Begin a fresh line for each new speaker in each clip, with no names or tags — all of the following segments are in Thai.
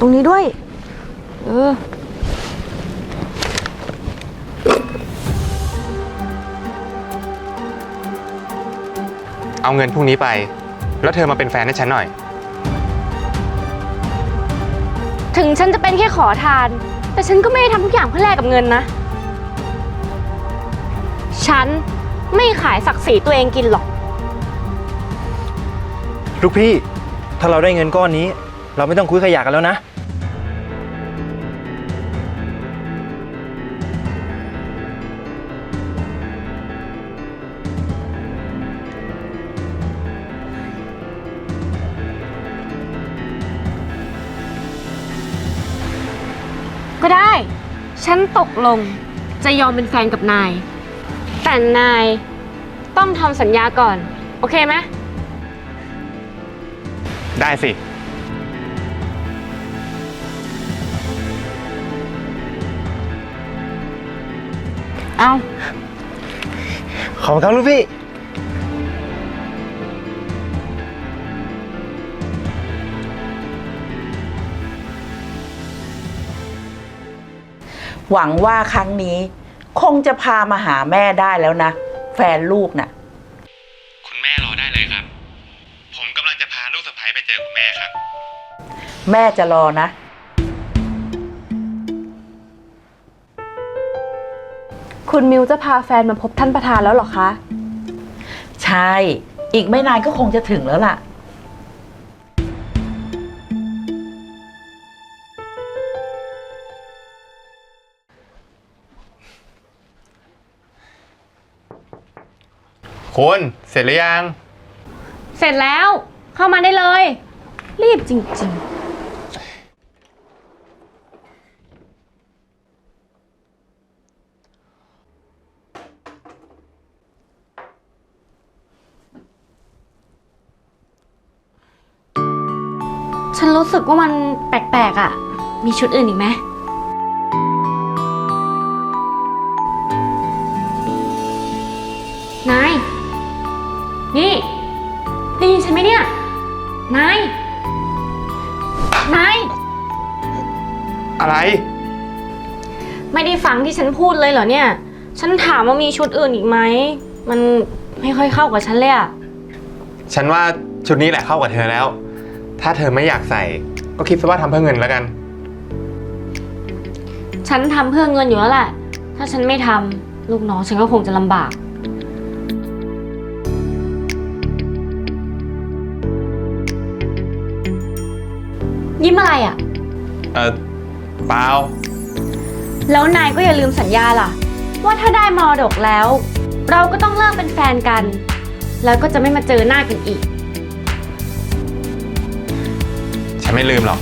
ตรงนี้ด้วย เออ
เอาเงินพรุ่งนี้ไป แล้วเธอมาเป็นแฟนให้ฉันหน่อย
ถึงฉันจะเป็นแค่ขอทาน แต่ฉันก็ไม่ได้ทำทุกอย่างเพื่อแลกกับเงินนะ ฉันไม่ขายศักดิ์ศรีตัวเองกินหรอก
ลูกพี่ ถ้าเราได้เงินก้อนนี้ เราไม่ต้องคุยขยะกันแล้วนะ
ฉันตกลงจะยอมเป็นแฟนกับนาย แต่นายต้องทำสัญญาก่อน โอเคไหม
ได้สิ
เอา
ขอบคุณครับลูกพี่
หวังว่าครั้งนี้ คงจะพามาหาแม่ได้แล้วนะ แฟนลูกน่ะ
คุณแม่รอได้เลยครับ ผมกำลังจะพาลูกสะใภ้ไปเจอคุณแม่ครับ
แม่จะรอนะ
คุณมิวจะพาแฟนมาพบท่านประธานแล้วเหรอคะ
ใช่ อีกไม่นานก็คงจะถึงแล้วล่ะ
คุณเสร็จหรือยัง
เสร็จแล้ว เข้ามาได้เลย รีบจริง ๆ ฉันรู้สึกว่ามันแปลกๆอะ มีชุดอื่นอีกไหมาย
อะไร
ไม่ได้ฟังที่ฉันพูดเลยเหรอเนี่ย ฉันถามว่ามีชุดอื่นอีกไหม มันไม่ค่อยเข้ากับฉันเลยอะ
ฉันว่าชุดนี้แหละเข้ากับเธอแล้ว ถ้าเธอไม่อยากใส่ ก็คิดซะว่าทำเพื่อเงินแล้วกัน
ฉันทำเพื่อเงินอยู่แล้วแหละ ถ้าฉันไม่ทำลูกน้องฉันก็คงจะลำบาก ยิ้มอะไรอะ
เออเปล่า
แล้วนายก็อย่าลืมสัญญาล่ะ ว่าถ้าได้มรดกแล้ว เราก็ต้องเลิกเป็นแฟนกัน แล้วก็จะไม่มาเจอหน้ากันอีก
ฉันไม่ลืมหรอก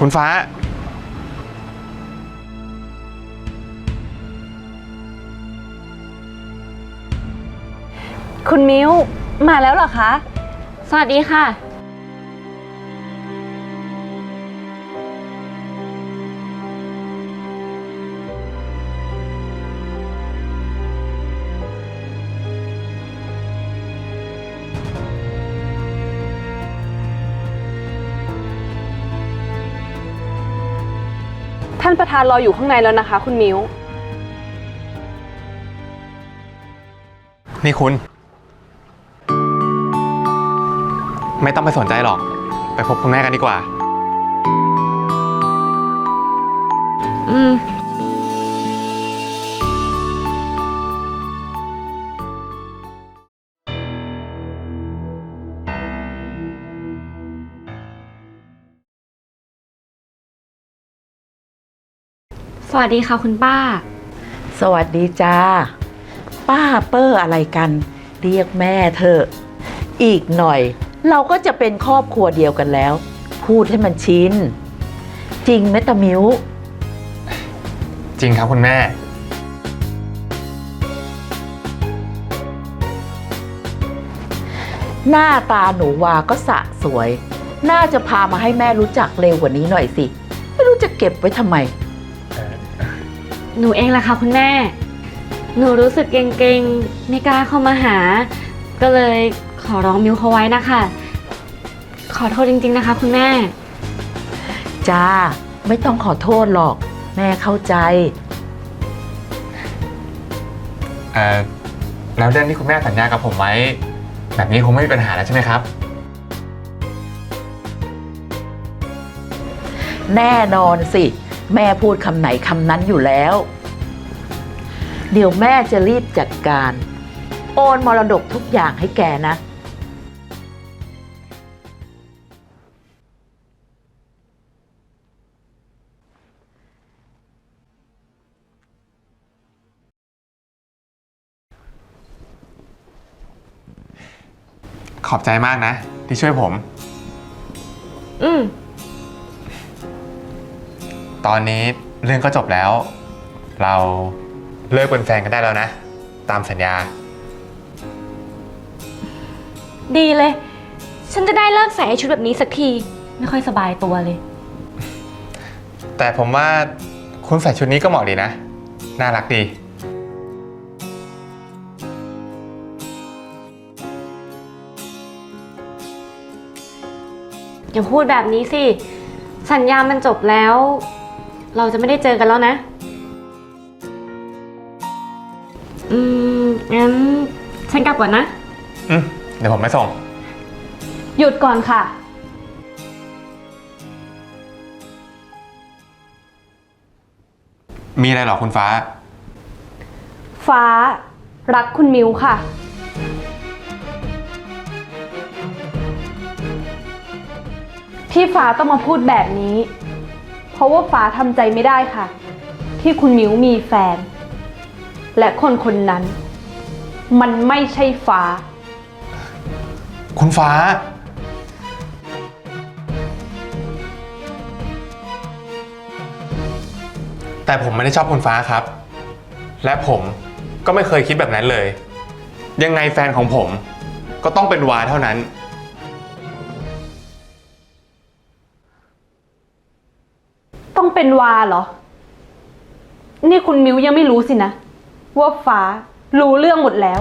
คุณฟ้า
คุณมิวมาแล้วเหรอคะ สวัสดีค่ะ ท่านประธานรออยู่ข้างในแล้วนะคะ คุณมิว
นี่คุณ ไม่ต้องไปสนใจหรอก ไปพบคุณแม่กันดีกว่า
อืม สวัสดีค่ะคุณป้า
สวัสดีจ้า ป้าเปอร์อะไรกัน เรียกแม่เถอะอีกหน่อย เราก็จะเป็นครอบครัวเดียวกันแล้ว พูดให้มันชินจริงไหมตะมิว
จริงครับคุณแม่
หน้าตาหนูวาก็สะสวย น่าจะพามาให้แม่รู้จักเร็วกว่านี้หน่อยสิ ไม่รู้จะเก็บไว้ทำไม
หนูเองล่ะค่ะคุณแม่ หนูรู้สึกเกรงๆไม่กล้าเข้ามาหา ก็เลย ขอร้องมิวเขาไว้นะคะ ขอโทษจริง ๆนะคะ คุณแม่
จ้า ไม่ต้องขอโทษหรอก แม่เข้าใจ
เอ่อแล้วเรื่องที่คุณแม่สัญญากับผมไว้ แบบนี้คงไม่มีปัญหาแล้วใช่ไหมครับ
แน่นอนสิ แม่พูดคำไหนคำนั้นอยู่แล้ว เดี๋ยวแม่จะรีบจัดการ โอนมรดกทุกอย่างให้แกนะ
อบใจมากนะ ที่ช่วยผม
อืม
ตอนนี้เรื่องก็จบแล้ว เราเลิกเป็นแฟนกันได้แล้วนะ ตามสัญญา
ดีเลย ฉันจะได้เลิกใส่ไอ้ชุดแบบนี้สักที ไม่ค่อยสบายตัวเลย
แต่ผมว่าคุณใส่ชุดนี้ก็เหมาะดีนะ น่ารักดี
อย่าพูดแบบนี้สิ สัญญามันจบแล้ว เราจะไม่ได้เจอกันแล้วนะ อืม งั้น ฉันกลับก่อนนะ
อืมเดี๋ยวผมไปส่ง
หยุดก่อนค่ะ
มีอะไรหรอคุณฟ้า
ฟ้ารักคุณมิวค่ะ ที่ฟ้าต้องมาพูดแบบนี้ เพราะว่าฟ้าทำใจไม่ได้ค่ะ ที่คุณมิวมีแฟน และคนคนนั้น มันไม่ใช่ฟ้า
คุณฟ้า แต่ผมไม่ได้ชอบคุณฟ้าครับ และผมก็ไม่เคยคิดแบบนั้นเลย ยังไงแฟนของผมก็ต้องเป็นวาเท่านั้น
เป็นวาเหรอ นี่คุณมิวยังไม่รู้สินะ ว่าฟ้ารู้เรื่องหมดแล้ว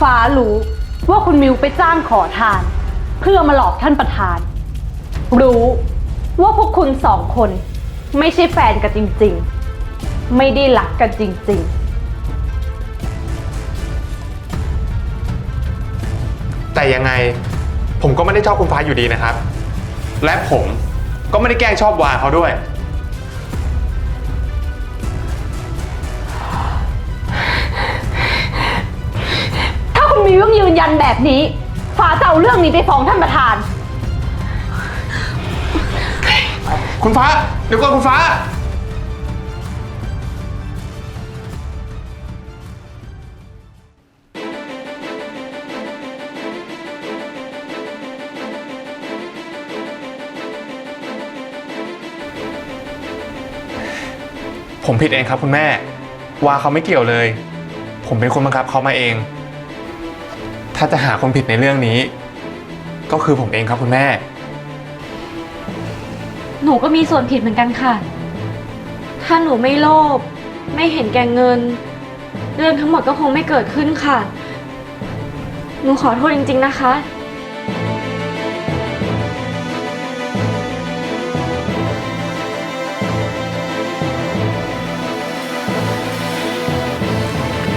ฟ้ารู้ว่าคุณมิวไปจ้างขอทาน เพื่อมาหลอกท่านประธาน รู้ว่าพวกคุณสองคน ไม่ใช่แฟนกันจริง ๆ ไม่ได้รักกันจริง
แต่ยังไงผมก็ไม่ได้ชอบคุณฟ้าอยู่ดีนะครับ และผมก็ไม่ได้แกล้งชอบวาเขาด้วย
วิวยังยืนยันแบบนี้ฟ้าจะเอาเรื่องนี้ไปฟ้องท่านประธาน
คุณฟ้า เดี๋ยวก่อนคุณฟ้า ผมผิดเองครับคุณแม่ ว่าเขาไม่เกี่ยวเลย ผมเป็นคนบังคับเขามาเอง ถ้าจะหาคนผิดในเรื่องนี้ ก็คือผมเองครับคุณแม่
หนูก็มีส่วนผิดเหมือนกันค่ะ ถ้าหนูไม่โลภไม่เห็นแก่เงิน เรื่องทั้งหมดก็คงไม่เกิดขึ้นค่ะ หนูขอโทษจริง ๆ นะคะ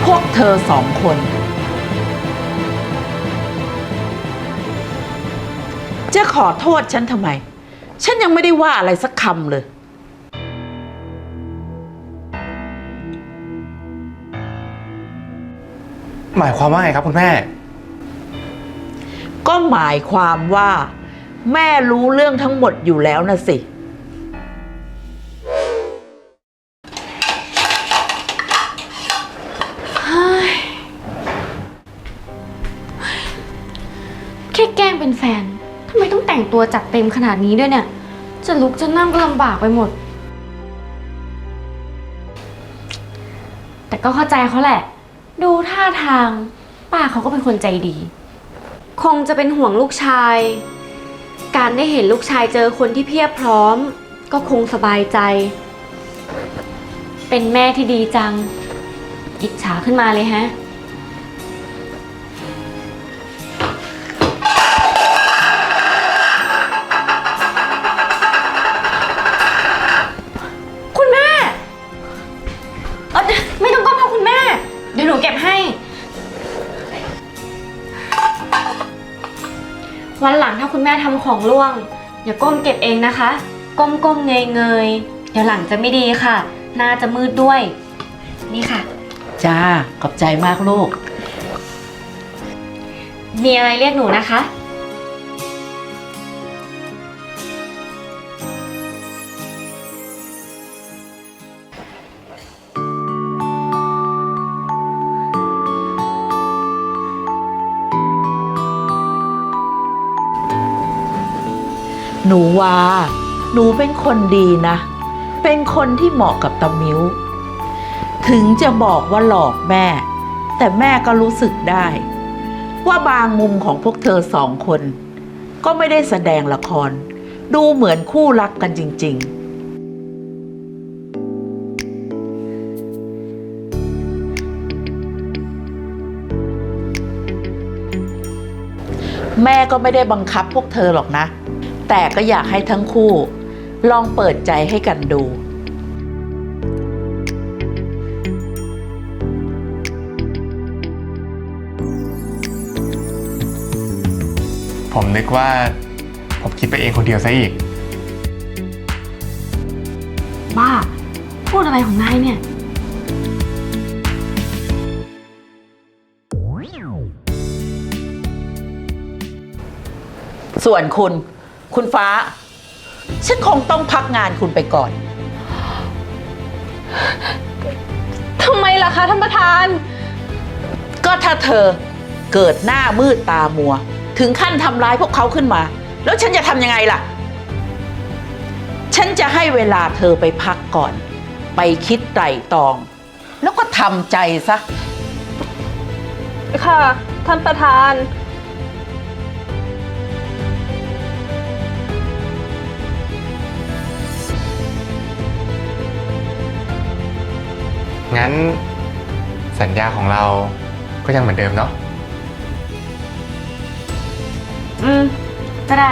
พวกเธอสองคน จะขอโทษฉันทำไม ฉันยังไม่ได้ว่าอะไรสักคำเลย
หมายความว่าไงครับคุณแม่
ก็หมายความว่า แม่รู้เรื่องทั้งหมดอยู่แล้วนะสิ
ตัวจัดเต็มขนาดนี้ด้วยเนี่ย จะลุกจะนั่งก็ลำบากไปหมด แต่ก็เข้าใจเขาแหละ ดูท่าทาง ป้าเขาก็เป็นคนใจดี คงจะเป็นห่วงลูกชาย การได้เห็นลูกชายเจอคนที่เพียบพร้อม ก็คงสบายใจ เป็นแม่ที่ดีจัง อิจฉาขึ้นมาเลยฮะ ทำของร่วง อย่าก้มเก็บเองนะคะ ก้มก้มเงยเงยๆเดี๋ยวหลังจะไม่ดีค่ะ หน้าจะมืดด้วย นี่ค่ะ
จ้า ขอบใจมากลูก
มีอะไรเรียกหนูนะคะ
หนูว่าหนูเป็นคนดีนะ เป็นคนที่เหมาะกับตามิวถึงจะบอกว่าหลอกแม่ แต่แม่ก็รู้สึกได้ ว่าบางมุมของพวกเธอสองคน ก็ไม่ได้แสดงละคร ดูเหมือนคู่รักกันจริง ๆแม่ก็ไม่ได้บังคับพวกเธอหรอกนะ แต่ก็อยากให้ทั้งคู่ ลองเปิดใจให้กันดู
ผมนึกว่า ผมคิดไปเองคนเดียวซะอีก
บ้า พูดอะไรของนายเนี่ย
ส่วนคุณ คุณฟ้า ฉันคงต้องพักงานคุณไปก่อน
ทำไมล่ะคะท่านประธาน
ก็ถ้าเธอเกิดหน้ามืดตามัว ถึงขั้นทำร้ายพวกเขาขึ้นมา แล้วฉันจะทำยังไงล่ะ ฉันจะให้เวลาเธอไปพักก่อน ไปคิดไตร่ตรอง แล้วก็ทำใจซะ
ค่ะ ท่านประธาน
งั้นสัญญาของเราก็ยังเหมือนเดิมเนาะ
อืม ก็ได้